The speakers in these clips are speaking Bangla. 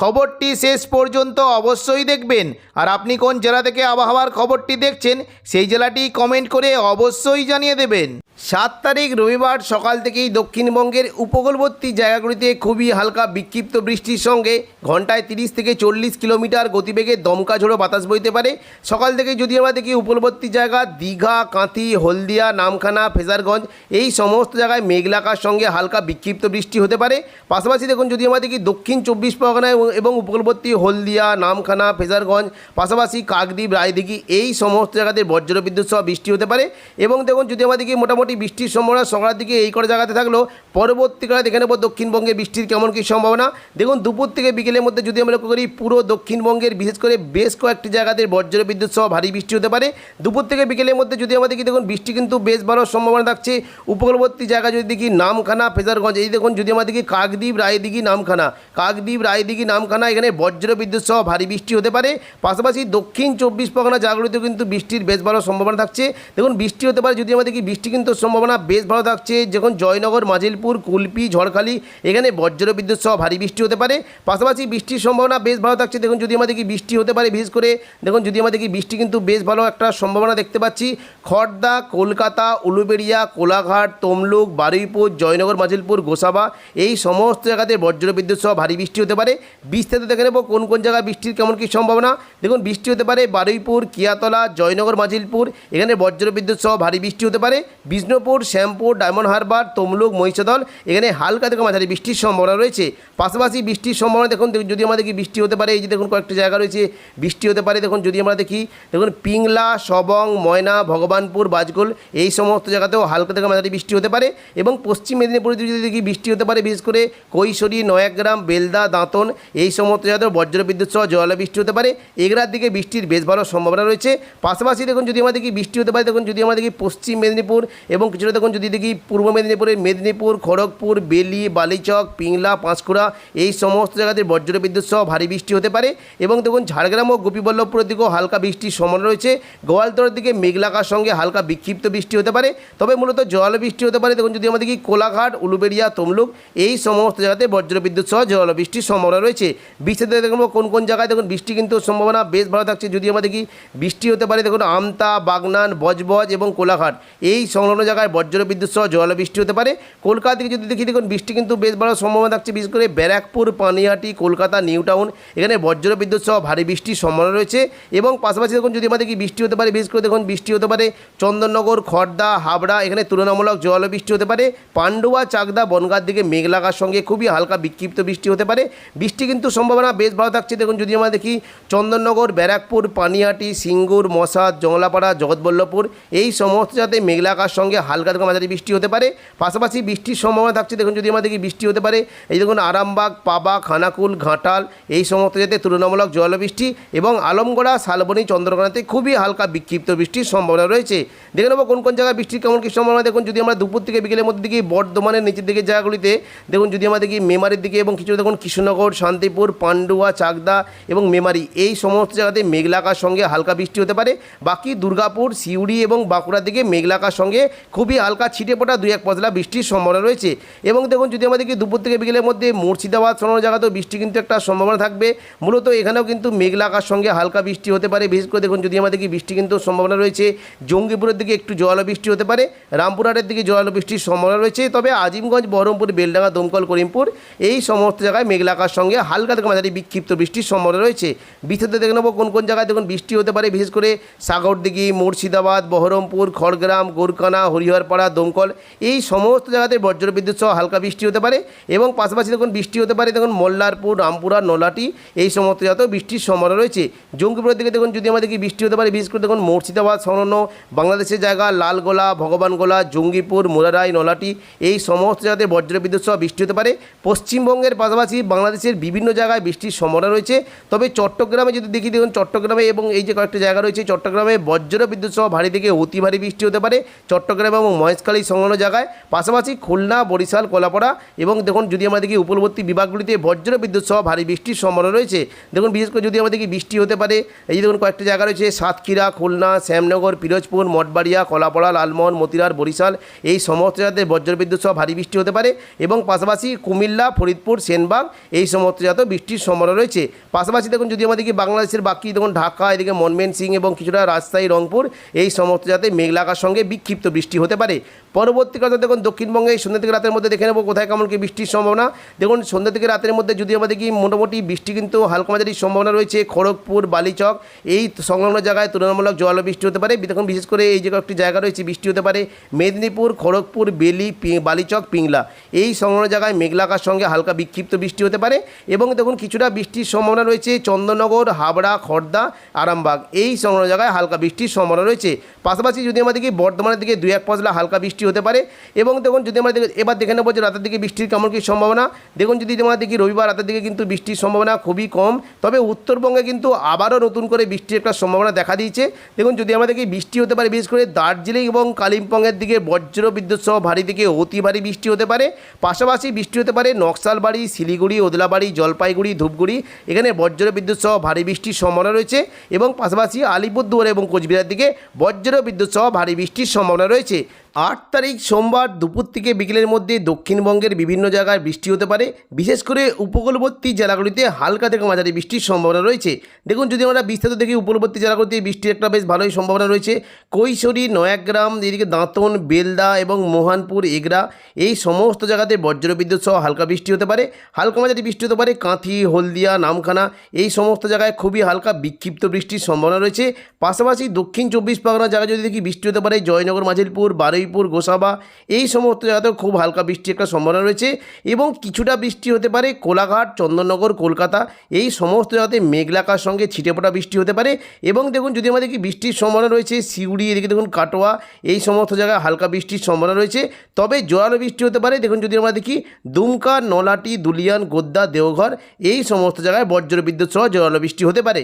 খবরটি শেষ পর্যন্ত অবশ্যই দেখবেন। আর আপনি কোন জেলা থেকে আবহাওয়ার খবরটি দেখছেন, সেই জেলাটি কমেন্ট করে অবশ্যই জানিয়ে দেবেন। সাত তারিখ রবিবার সকাল থেকেই দক্ষিণবঙ্গের উপকূলবর্তী জায়গাগুলিতে খুবই হালকা বিক্ষিপ্ত বৃষ্টির সঙ্গে ঘন্টায় তিরিশ থেকে চল্লিশ কিলোমিটার গতিবেগে দমকা ঝোড়ো বাতাস বইতে পারে। সকাল থেকে যদি আমরা দেখি উপকূলবর্তী জায়গা, দীঘা, কাঁথি, হলদিয়া, নামখানা, ফেজারগঞ্জ, এই সমস্ত জায়গায় মেঘলাকার সঙ্গে হালকা বিক্ষিপ্ত বৃষ্টি হতে পারে। পাশাপাশি দেখুন, যদি আমরা দেখি দক্ষিণ চব্বিশ পরগনা এবং- এবং উপকূলবর্তী হলদিয়া, নামখানা, ফেজারগঞ্জ, পাশাপাশি কাকদ্বীপ, রায়দিঘি এই সমস্ত জায়গাতে বজ্র বিদ্যুৎ সহ বৃষ্টি হতে পারে। এবং দেখুন, যদি দেখি মোটামুটি বৃষ্টির সম্ভাবনা সকালের দিকে এই কটা জায়গাতে থাকলেও পরবর্তীকালে দেখে নেব দক্ষিণবঙ্গে বৃষ্টির কেমন কী সম্ভাবনা। দেখুন, দুপুর থেকে বিকেলের মধ্যে যদি আমরা লক্ষ্য করি, পুরো দক্ষিণবঙ্গের বিশেষ করে বেশ কয়েকটি জায়গাতে বজ্র বিদ্যুৎ সহ ভারী বৃষ্টি হতে পারে। দুপুর থেকে বিকেলের মধ্যে যদি আমরা দেখি দেখুন, বৃষ্টি কিন্তু বেশ ভালো সম্ভাবনা থাকছে। উপকূলবর্তী জায়গা যদি দেখি, নামখানা, ফেজারগঞ্জ, এই দেখুন, যদি আমরা দেখি কাকদ্বীপ, রায়দিঘি, নামখানা, কাকদ্বীপ, রায়দিঘি নামখানা, এখানে বজ্র বিদ্যুৎ সহ ভারী বৃষ্টি হতে পারে। পাশাপাশি দক্ষিণ চব্বিশ পরগনা জায়গাগুলিতেও কিন্তু বৃষ্টির বেশ ভালো সম্ভাবনা থাকছে। দেখুন, বৃষ্টি হতে পারে যদি আমাদের কি বৃষ্টি কিন্তু সম্ভাবনা বেশ ভালো থাকছে। যখন জয়নগর, মাজিলপুর, কুলপি, ঝড়খালি, এখানে বজ্র বিদ্যুৎ সহ ভারী বৃষ্টি হতে পারে। পাশাপাশি বৃষ্টির সম্ভাবনা বেশ ভালো থাকছে। দেখুন যদি আমাদের কি বৃষ্টি হতে পারে, বিশেষ করে দেখুন যদি আমরা দেখি বৃষ্টি কিন্তু বেশ ভালো একটা সম্ভাবনা দেখতে পাচ্ছি। খড়দা কলকাতা, উলুবেড়িয়া, কোলাঘাট, তমলুক, বারুইপুর, জয়নগর, মাজিলপুর, গোসাবা, এই সমস্ত জায়গাতে বজ্র বিদ্যুৎ সহ ভারী বৃষ্টি হতে পারে। বিস্তারিত দেখে নেব, কোন কোন জায়গায় বৃষ্টির কেমন কী সম্ভাবনা। দেখুন, বৃষ্টি হতে পারে বারুইপুর, কিয়াতলা, জয়নগর, মাজিলপুর, এখানে বজ্রবিদ্যুৎ সহ ভারী বৃষ্টি হতে পারে। বিষ্ণুপুর, শ্যামপুর, ডায়মন্ড হারবার, তমলুক, মহিষাদল, এখানে হালকা থেকে মাঝারি বৃষ্টির সম্ভাবনা রয়েছে। পাশাপাশি বৃষ্টির সম্ভাবনা দেখুন, যদি আমরা দেখি বৃষ্টি হতে পারে, এই যে দেখুন, কয়েকটি জায়গা রয়েছে, বৃষ্টি হতে পারে, দেখুন, যদি আমরা দেখি, দেখুন, পিংলা, সবং, ময়না, ভগবানপুর, বাজগোল, এই সমস্ত জায়গাতেও হালকা থেকে মাঝারি বৃষ্টি হতে পারে এবং পশ্চিম মেদিনীপুরে যদি দেখি বৃষ্টি হতে পারে, বিশেষ করে কৈশোরী, নয়াগ্রাম, বেলদা, দাঁতন এই সমস্ত জায়গাতেও বজ্র বিদ্যুৎ সহ জল বৃষ্টি হতে পারে। এগরার দিকে বৃষ্টির বেশ ভালো সম্ভাবনা রয়েছে। পাশাপাশি দেখুন, যদি আমাদের দেখি বৃষ্টি হতে পারে, দেখুন, যদি আমাদের দেখি পশ্চিম মেদিনীপুর এবং কিছুটা দেখুন, যদি দেখি পূর্ব মেদিনীপুরের মেদিনীপুর, খড়গপুর, বেলি, বালিচক, পিংলা, পাঁশকুড়া, এই সমস্ত জায়গাতে বজ্র বিদ্যুৎ সহ ভারী বৃষ্টি হতে পারে এবং দেখুন, ঝাড়গ্রাম ও গোপীবল্লভপুরের দিকেও হালকা বৃষ্টির সম্ভাবনা রয়েছে। গোয়ালতরের দিকে মেঘলাকার সঙ্গে হালকা বিক্ষিপ্ত বৃষ্টি হতে পারে। তবে মূলত জল বৃষ্টি হতে পারে, দেখুন, যদি আমাদের দেখি কোলাঘাট, উলুবেড়িয়া, তমলুক, এই সমস্ত জায়গাতে বজ্র বিদ্যুৎ সহ জল বৃষ্টির সম্ভাবনা রয়েছে। বৃষ্টিতে দেখব কোন কোন জায়গায় দেখুন, বৃষ্টি কিন্তু সম্ভাবনা বেশ ভালো থাকছে। যদি আমরা দেখি, বৃষ্টি হতে পারে দেখুন আমতা, বাগনান, বজবজ এবং কোলাঘাট। এই সংলগ্ন জায়গায় বজ্র বিদ্যুৎ সহ বৃষ্টি হতে পারে। কলকাতা থেকে যদি দেখি, দেখুন বৃষ্টি কিন্তু বেশ ভালো সম্ভাবনা থাকছে। বিশেষ করে ব্যারাকপুর, পানিহাটি, কলকাতা, নিউ টাউন, এখানে বজ্র বিদ্যুৎ সহ ভারী বৃষ্টির সম্ভাবনা রয়েছে। এবং পাশাপাশি দেখুন, যদি আমরা দেখি, বৃষ্টি হতে পারে, বিশেষ করে দেখুন বৃষ্টি হতে পারে চন্দননগর খড়দা হাবড়া, এখানে তুলনামূলক বৃষ্টি হতে পারে। পান্ডুয়া, চাকদা, বনগার দিকে মেঘলাকার সঙ্গে খুবই হালকা বিক্ষিপ্ত বৃষ্টি হতে পারে। বৃষ্টি কিন্তু সম্ভাবনা বেশ ভালো থাকছে। দেখুন, যদি আমরা দেখি, চন্দননগর, ব্যারাকপুর, পানিহাটি, সিঙ্গুর, মশাদ জংলাপাড়া জগৎবল্লভপুর, এই সমস্ত যাতে মেঘলাকার সঙ্গে হালকা থেকে মাঝারি বৃষ্টি হতে পারে। পাশাপাশি বৃষ্টির সম্ভাবনা থাকছে। দেখুন, যদি আমরা দেখি, বৃষ্টি হতে পারে। এই দেখুন, আরামবাগ, পাবা, খানাকুল, ঘাটাল, এই সমস্ত যাতে তুলনামূলক জলবৃষ্টি এবং আলমগড়া, শালবনী, চন্দ্রকোনাতে খুবই হালকা বিক্ষিপ্ত বৃষ্টির সম্ভাবনা রয়েছে। দেখে নেব কোন কোন জায়গায় বৃষ্টির কেমন কী সম্ভাবনা। দেখুন, যদি আমরা দুপুর থেকে বিকেলের মধ্যে দেখি, বর্ধমানের নিচের দিকে জায়গাগুলিতে, দেখুন, যদি আমরা দেখি, মেমারির দিকে এবং কিছু দেখুন, কৃষ্ণনগর শান্তিপুর, পান্ডুয়া, চাকদা এবং মেমারি। এই সমস্ত জায়গাতে মেঘলাকার সঙ্গে হালকা বৃষ্টি হতে পারে। বাকি দুর্গাপুর, সিউড়ি এবং বাঁকুড়ার দিকে মেঘলাকার সঙ্গে খুবই হালকা ছিটে ফোটা দুই এক পশলা বৃষ্টির সম্ভাবনা রয়েছে। এবং দেখুন, যদি আমাদেরকে দুপুর থেকে বিকেলের মধ্যে মুর্শিদাবাদ, সোনার জায়গাতেও বৃষ্টি কিন্তু একটা সম্ভাবনা থাকবে। মূলত এখানেও কিন্তু মেঘলাকার সঙ্গে হালকা বৃষ্টি হতে পারে। বিশেষ করে দেখুন, যদি আমাদেরকে বৃষ্টি কিন্তু সম্ভাবনা রয়েছে, জঙ্গিপুরের দিকে একটু জল বৃষ্টি হতে পারে। রামপুরহাটের দিকে জল বৃষ্টির সম্ভাবনা রয়েছে। তবে আজিমগঞ্জ, বহরমপুর, বেলডাঙ্গা, দমকল, করিমপুর এই সমস্ত জায়গায় মেঘলাকার সঙ্গে হালকা থেকে মাঝারি বিক্ষিপ্ত বৃষ্টির সম্ভাবনা রয়েছে। বিস্তারিত দেখে নেব কোন কোন জায়গায় দেখুন বৃষ্টি হতে পারে, বিশেষ করে সাগরদিঘি, মুর্শিদাবাদ, বহরমপুর, খড়গ্রাম গোরকানা হরিহরপাড়া, দমকল, এই সমস্ত জায়গাতে বজ্র বিদ্যুৎ সহ হালকা বৃষ্টি হতে পারে এবং পাশাপাশি দেখুন বৃষ্টি হতে পারে দেখুন মোল্লারপুর, রামপুরা নলাটি এই সমস্ত জায়গাতেও বৃষ্টির সম্ভাবনা রয়েছে। জঙ্গিপুরের দিকে দেখুন যদি আমাদের কি বৃষ্টি হতে পারে, বিশেষ করে দেখুন মুর্শিদাবাদ, সংলগ্ন বাংলাদেশের জায়গা, লালগোলা, ভগবানগোলা, জঙ্গিপুর, মোরারাই নলাটি এই সমস্ত জায়গাতে বজ্র বিদ্যুৎ সহ বৃষ্টি হতে পারে। পশ্চিমবঙ্গের পাশাপাশি বাংলাদেশের বিভিন্ন বিভিন্ন জায়গায় বৃষ্টির সম্ভাবনা রয়েছে। তবে চট্টগ্রামে যদি দেখি, দেখুন চট্টগ্রামে এবং এই যে কয়েকটা জায়গা রয়েছে, চট্টগ্রামে বজ্র বিদ্যুৎ সহ ভারী থেকে অতি ভারী বৃষ্টি হতে পারে। চট্টগ্রাম এবং মহেশখালী সংলগ্ন জায়গায়, পাশাপাশি খুলনা, বরিশাল, কলাপাড়া এবং দেখুন, যদি আমরা দেখি উপকূলবর্তী বিভাগগুলিতে বজ্র বিদ্যুৎ সহ ভারী বৃষ্টির সম্ভাবনা রয়েছে। দেখুন, বিশেষ করে যদি আমরা দেখি বৃষ্টি হতে পারে, এই যে দেখুন কয়েকটা জায়গা রয়েছে, সাতক্ষীরা, খুলনা, শ্যামনগর, পিরোজপুর, মঠবাড়িয়া, কলাপাড়া, লালমোহন মতিরার বরিশাল, এই সমস্ত জায়গাতে বজ্রবিদ্যুৎ সহ ভারী বৃষ্টি হতে পারে এবং পাশাপাশি কুমিল্লা, ফরিদপুর, সেনবাগ, এই সমস্ত জায়গাতেও বৃষ্টির সম্ভাবনা রয়েছে। পাশাপাশি দেখুন, যদি আমাদেরকে বাংলাদেশের বাকি দেখুন, ঢাকা, এদিকে মনমেন সিং এবং কিছুটা রাজশাহী, রংপুর, এই সমস্ত জাতে মেঘলাকার সঙ্গে বিক্ষিপ্ত বৃষ্টি হতে পারে। পরবর্তীকালে দেখুন, দক্ষিণবঙ্গে সন্ধ্যা থেকে রাতের মধ্যে দেখে নেব কোথায় কেমন কি বৃষ্টির সম্ভাবনা। দেখুন, সন্ধ্যা থেকে রাতের মধ্যে যদি আমাদের কি মোটামুটি বৃষ্টি কিন্তু হালকা মাঝারি সম্ভাবনা রয়েছে, খড়গপুর, বালিচক, এই সংলগ্ন জায়গায় তুলনামূলক জল বৃষ্টি হতে পারে। দেখুন, বিশেষ করে এই যে একটি জায়গা রয়েছে, বৃষ্টি হতে পারে। মেদিনীপুর, খড়গপুর, বেলি বালিচক, পিংলা, এই সংলগ্ন জায়গায় মেঘলাকার সঙ্গে হালকা বিক্ষিপ্ত বৃষ্টি হতে পারে এবং দেখুন, কিছুটা বৃষ্টির সম্ভাবনা রয়েছে চন্দননগর হাবড়া খড়দা আরামবাগ, এই সংলগ্ন জায়গায় হালকা বৃষ্টির সম্ভাবনা রয়েছে। পাশাপাশি যদি আমাদের কি বর্ধমানের দিকে দুই এক পশলা হালকা বৃষ্টি হতে পারে এবং দেখুন যদি আমরা এবার দেখে নেব যে রাতের দিকে বৃষ্টির কেমন কী সম্ভাবনা। দেখুন যদি আমরা দেখি রবিবার রাতের দিকে কিন্তু বৃষ্টির সম্ভাবনা খুবই কম, তবে উত্তরবঙ্গে কিন্তু আবারও নতুন করে বৃষ্টির একটা সম্ভাবনা দেখা দিয়েছে। দেখুন যদি আমরা দেখি বৃষ্টি হতে পারে, বিশেষ করে দার্জিলিং এবং কালিম্পংয়ের দিকে বজ্র বিদ্যুৎ সহ ভারী থেকে অতি ভারী বৃষ্টি হতে পারে। পাশাপাশি বৃষ্টি হতে পারে নকশালবাড়ি, শিলিগুড়ি, ওদলাবাড়ি, জলপাইগুড়ি, ধূপগুড়ি, এখানে বজ্র বিদ্যুৎ সহ ভারী বৃষ্টির সম্ভাবনা রয়েছে এবং পাশাপাশি আলিপুরদুয়ার এবং কোচবিহার দিকে বজ্র বিদ্যুৎ সহ ভারী বৃষ্টির সম্ভাবনা রয়েছে। আট তারিখ সোমবার দুপুর থেকে বিকেলের মধ্যে দক্ষিণবঙ্গের বিভিন্ন জায়গায় বৃষ্টি হতে পারে। বিশেষ করে উপকূলবর্তী জেলাগুলিতে হালকা থেকে মাঝারি বৃষ্টির সম্ভাবনা রয়েছে। দেখুন, যদি আমরা বিস্তারিত দেখি, উপকূলবর্তী জেলাগুলিতে বৃষ্টির একটা বেশ ভালোই সম্ভাবনা রয়েছে। কৈশোরী, নয়াগ্রাম, এদিকে দাঁতন বেলদা এবং মোহানপুর, এগরা এই সমস্ত জায়গাতে বজ্রবিদ্যুৎ সহ হালকা বৃষ্টি হতে পারে। হালকা মাঝারি বৃষ্টি হতে পারে কাঁথি, হলদিয়া, নামখানা এই সমস্ত জায়গায় খুবই হালকা বিক্ষিপ্ত বৃষ্টির সম্ভাবনা রয়েছে। পাশাপাশি দক্ষিণ চব্বিশ পরগনা জায়গায় যদি দেখি বৃষ্টি হতে পারে, জয়নগর, মাঝিলপুর বারুইপুর গোসাবা, এই সমস্ত জায়গাতেও খুব হালকা বৃষ্টির একটা সম্ভাবনা রয়েছে এবং কিছুটা বৃষ্টি হতে পারে কোলাঘাট, চন্দননগর, কলকাতা, এই সমস্ত জায়গাতে মেঘলাকার সঙ্গে ছিটে ফোটা বৃষ্টি হতে পারে এবং দেখুন যদি আমাদের কি বৃষ্টির সম্ভাবনা রয়েছে সিউড়ি এদিকে দেখুন কাটোয়া, এই সমস্ত জায়গায় হালকা বৃষ্টির সম্ভাবনা রয়েছে। তবে জোরালো বৃষ্টি হতে পারে, দেখুন যদি আমরা দেখি দুমকা, নলাটি, দুলিয়ান, গোদ্দা, দেওঘর, এই সমস্ত জায়গায় বজ্র বিদ্যুৎ সহ জোরালো বৃষ্টি হতে পারে।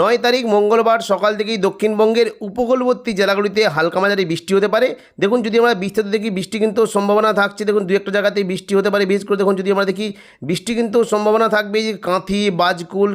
নয় তারিখ মঙ্গলবার সকাল থেকেই দক্ষিণবঙ্গের উপকূলবর্তী জেলাগুলিতে হালকা মাঝারি বৃষ্টি হতে পারে। দেখুন, যদি আমরা বিস্তারিত দেখি, বৃষ্টি কিন্তু সম্ভাবনা থাকছে। দেখুন দু একটা জায়গাতেই বৃষ্টি হতে পারে। বিশেষ করে দেখুন, যদি আমরা দেখি, বৃষ্টি কিন্তু সম্ভাবনা থাকবে যে কাঁথি, বাজকুল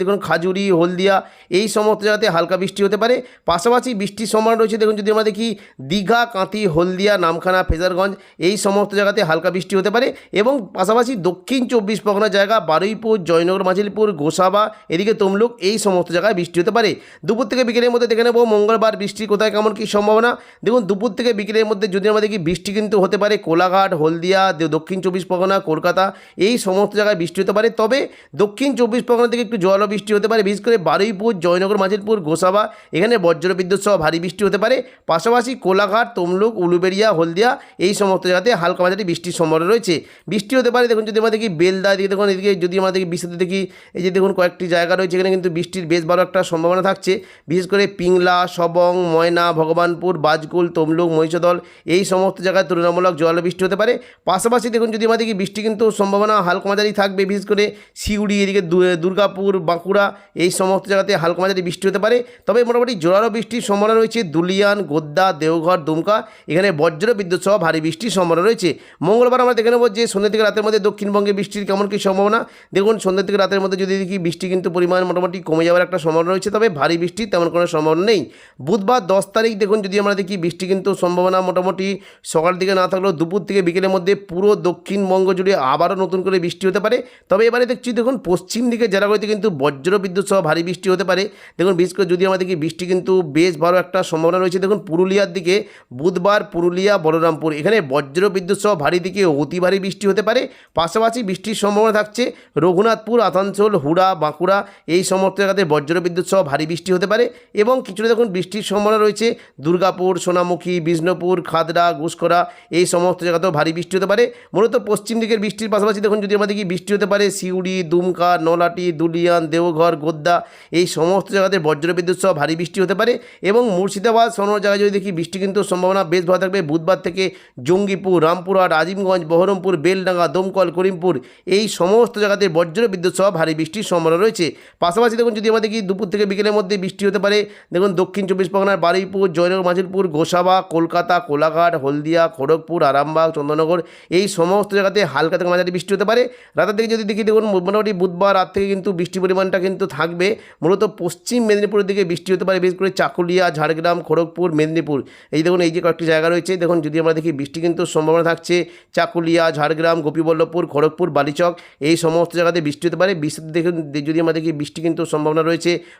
দেখুন, খাজুরি, হলদিয়া, এই সমস্ত জায়গাতে হালকা বৃষ্টি হতে পারে। পাশাপাশি বৃষ্টির সম্ভাবনা রয়েছে। দেখুন, যদি আমরা দেখি, দীঘা, কাঁথি, হলদিয়া, নামখানা, ফেজারগঞ্জ, এই সমস্ত জায়গাতে হালকা বৃষ্টি হতে পারে এবং পাশাপাশি দক্ষিণ চব্বিশ পরগনা জায়গা, বারুইপুর, জয়নগর, মাঝিলপুর, গোসাবা, এদিকে তমলুক, এই সমস্ত জায়গায় বৃষ্টি হতে পারে। দুপুর থেকে বিকেলের মধ্যে দেখে নেব, মঙ্গলবার বৃষ্টি কোথায়, কেমন কী সম্ভাবনা। দেখুন, দুপুর থেকে বিকেলের মধ্যে যদি আমরা দেখি, বৃষ্টি কিন্তু হতে পারে কোলাঘাট, হলদিয়া দক্ষিণ চব্বিশ পরগনা, কলকাতা, এই সমস্ত জায়গায় বৃষ্টি হতে পারে। তবে দক্ষিণ চব্বিশ পরগনা থেকে একটু জল বৃষ্টি হতে পারে, বিশেষ করে বারুইপুর, জয়নগর মাঝিলপুর গোসাবা, এখানে বজ্র বিদ্যুৎ সহ ভারী বৃষ্টি হতে পারে। পাশাপাশি কোলাঘাট, তমলুক, উলুবেড়িয়া, হলদিয়া, এই সমস্ত জায়গাতে হালকা মাঝারি বৃষ্টির সম্ভাবনা রয়েছে। বৃষ্টি হতে পারে, দেখুন, যদি আমরা দেখি বেলদা এদিকে দেখুন, এদিকে যদি আমরা দেখি দেখি, এই যে দেখুন, কয়েকটি জায়গা রয়েছে, এখানে কিন্তু বৃষ্টির বেশ ভালো একটা সম্ভাবনা থাকছে। বিশেষ করে পিংলা, সবং, ময়না, ভগবানপুর, বাজকুল, তমলুক, মহিষদল এই সমস্ত জায়গায় তুলনামূলক জল বৃষ্টি হতে পারে। পাশাপাশি দেখুন যদি আমরা দেখি বৃষ্টি কিন্তু সম্ভাবনা হালকা মাঝারি থাকবে। বিশেষ করে সিউড়ি এদিকে দুর্গাপুর, বাঁকুড়া এই সমস্ত জায়গাতে হালকা মাঝারি বৃষ্টি হতে পারে। তবে মোটামুটি জোরালো বৃষ্টির সম্ভাবনা রয়েছে। দুলিয়ান, গোদ্দা, দেওঘর, দুমকা এখানে বজ্র বিদ্যুৎ সহ ভারী বৃষ্টির সম্ভাবনা রয়েছে। মঙ্গলবার আমরা দেখে নেব যে সন্ধ্যা থেকে রাতের মধ্যে দক্ষিণবঙ্গে বৃষ্টির কেমন কী সম্ভাবনা। দেখুন সন্ধ্যা থেকে রাতের মধ্যে যদি দেখি বৃষ্টি কিন্তু পরিমাণ মোটামুটি কমে যাওয়ার একটা সম্ভাবনা রয়েছে, তবে ভারী বৃষ্টির তেমন কোনো সম্ভাবনা নেই। বুধবার দশ তারিখ দেখুন, যদি আমরা দেখি, বৃষ্টি কিন্তু সম্ভাবনা মোটামুটি সকাল দিকে না থাকলেও দুপুর থেকে বিকেলের মধ্যে পুরো দক্ষিণবঙ্গ জুড়ে আবারও নতুন করে বৃষ্টি হতে পারে। তবে এবারে দেখছি, দেখুন, পশ্চিম দিকে জেলাগুলিতে কিন্তু বজ্র বিদ্যুৎ সহ ভারী বৃষ্টি হতে পারে। দেখুন, বিশেষ করে যদি আমরা দেখি, বৃষ্টি কিন্তু বেশ ভালো একটা সম্ভাবনা রয়েছে। দেখুন, পুরুলিয়ার দিকে বুধবার পুরুলিয়া, বলরামপুর, এখানে বজ্র বিদ্যুৎ সহ ভারী দিকে অতি ভারী বৃষ্টি হতে পারে। পাশাপাশি বৃষ্টির সম্ভাবনা থাকছে রঘুনাথপুর, আসানসোল, হুড়া, বাঁকুড়া, এই সমস্ত জায়গাতে বজ্রবিদ্যুৎ সহ ভারী বৃষ্টি হতে পারে এবং কিছুটা দেখুন বৃষ্টির সম্ভাবনা রয়েছে। দুর্গাপুর, সোনামুখী, বিষ্ণুপুর খাদড়া ঘুষকরা এই সমস্ত জায়গাতেও ভারী বৃষ্টি হতে পারে। মূলত পশ্চিম দিকের বৃষ্টির পাশাপাশি দেখুন যদি আমাদের কি বৃষ্টি হতে পারে, সিউড়ি, দুমকা, নলাটি, দুলিয়ান, দেওঘর, গোদ্দা এই সমস্ত জায়গাতে বজ্রবিদ্যুৎ সহ ভারী বৃষ্টি হতে পারে এবং মুর্শিদাবাদ সন্য জায়গায় যদি দেখি বৃষ্টি কিন্তু সম্ভাবনা বেশ ভালো থাকবে। বুধবার থেকে জঙ্গিপুর, রামপুরহাট, আজিমগঞ্জ, বহরমপুর, বেলডাঙ্গা, দমকল, করিমপুর এই সমস্ত জায়গাতে বজ্র বিদ্যুৎ সহ ভারী বৃষ্টির সম্ভাবনা রয়েছে। পাশাপাশি দেখুন যদি আমাদের কি দুপুর থেকে বিকেলের মধ্যে বৃষ্টি হতে পারে? দেখুন, দক্ষিণ চব্বিশ পরগনার বারুইপুর, জয়নগর মাঝিরপুর গোসাবা, কলকাতা, কোলাঘাট, হলদিয়া, খড়গপুর, আরামবাগ চন্দ্রনগর এই সমস্ত জায়গাতে হালকা থেকে মাঝারি বৃষ্টি হতে পারে। রাতের দিকে যদি দেখি, দেখুন, মোটামুটি বুধবার রাত থেকে কিন্তু বৃষ্টির পরিমাণটা কিন্তু থাকবে। মূলত পশ্চিম মেদিনীপুরের দিকে বৃষ্টি হতে পারে, বিশেষ করে চাকুলিয়া, ঝাড়গ্রাম, খড়গপুর, মেদিনীপুর। এই দেখুন, এই যে কয়েকটি জায়গা রয়েছে, দেখুন, যদি আমরা দেখি, বৃষ্টি কিন্তু সম্ভাবনা থাকছে। চাকুলিয়া, ঝাড়গ্রাম, গোপীবল্লভপুর, খড়গপুর, বালিচক, এই সমস্ত জায়গাতে বৃষ্টি হতে পারে। বৃষ্টি দেখুন, যদি আমরা দেখি, বৃষ্টি কিন্তু সম্ভাবনা রয়েছে।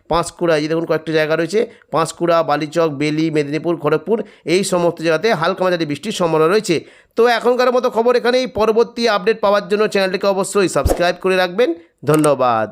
পাঁশকুড়া এই যে দেখুন কয়েকটা জায়গা রয়েছে, পাঁশকুড়া, বালিচক, বেলি, মেদিনীপুর, খড়গপুর, এই সমস্ত জায়গাতে হালকা মাঝারি বৃষ্টির সম্ভাবনা রয়েছে। তো এখনকার মতো খবর এখানেই, পরবর্তী আপডেট পাওয়ার জন্য চ্যানেলটিকে অবশ্যই সাবস্ক্রাইব করে রাখবেন। ধন্যবাদ।